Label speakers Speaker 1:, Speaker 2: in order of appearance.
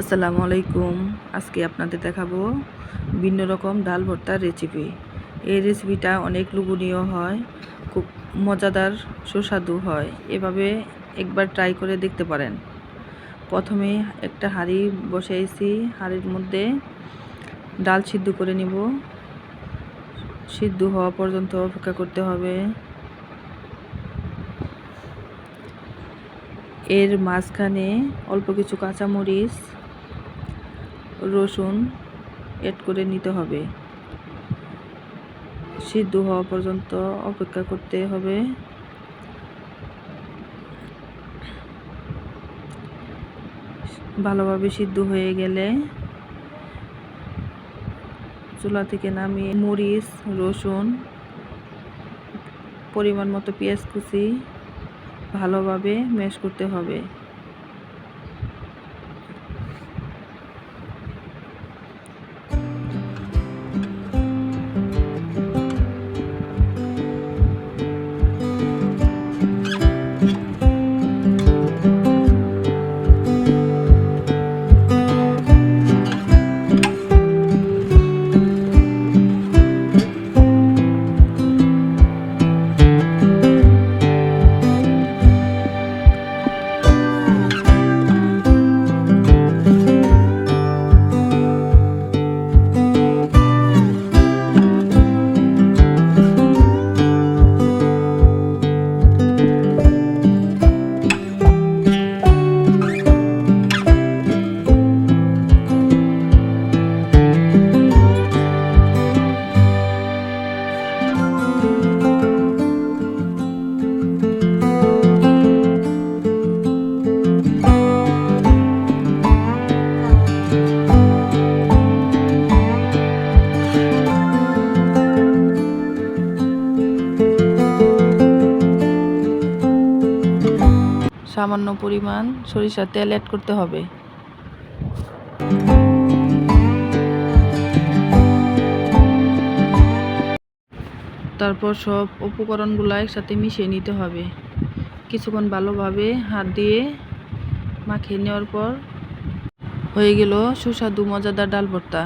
Speaker 1: আসসালামু আলাইকুম। আজকে আপনাদের দেখাবো ভিন্ন রকম ডাল ভর্তার রেসিপি এই রেসিপিটা অনেক লোভনীয় হয়, খুব মজাদার, সুস্বাদু হয়। এভাবে একবার ট্রাই করে দেখতে পারেন। প্রথমে একটা হাঁড়ি বসাইছি হাঁড়ির মধ্যে ডাল সিদ্ধ করে নিব। সিদ্ধ হওয়া পর্যন্ত অপেক্ষা করতে হবে। এর মাঝখানে অল্প কিছু কাঁচামরিচ রসুন এড করে নিতে হবে। সিদ্ধ হওয়া পর্যন্ত অপেক্ষা করতে হবে। ভালোভাবে সিদ্ধ হয়ে গেলে চুলা থেকে নামিয়ে মরিচ, রসুন, পরিমাণ মতো পেঁয়াজ কুচি ভালোভাবে ম্যাশ করতে হবে। সামান্য পরিমাণ সরিষার তেল অ্যাড করতে হবে। তারপর সব উপকরণগুলো একসাথে মিশিয়ে নিতে হবে। কিছুক্ষণ ভালোভাবে হাত দিয়ে মাখিয়ে নেওয়ার পর হয়ে গেল সুস্বাদু মজাদার ডাল ভর্তা।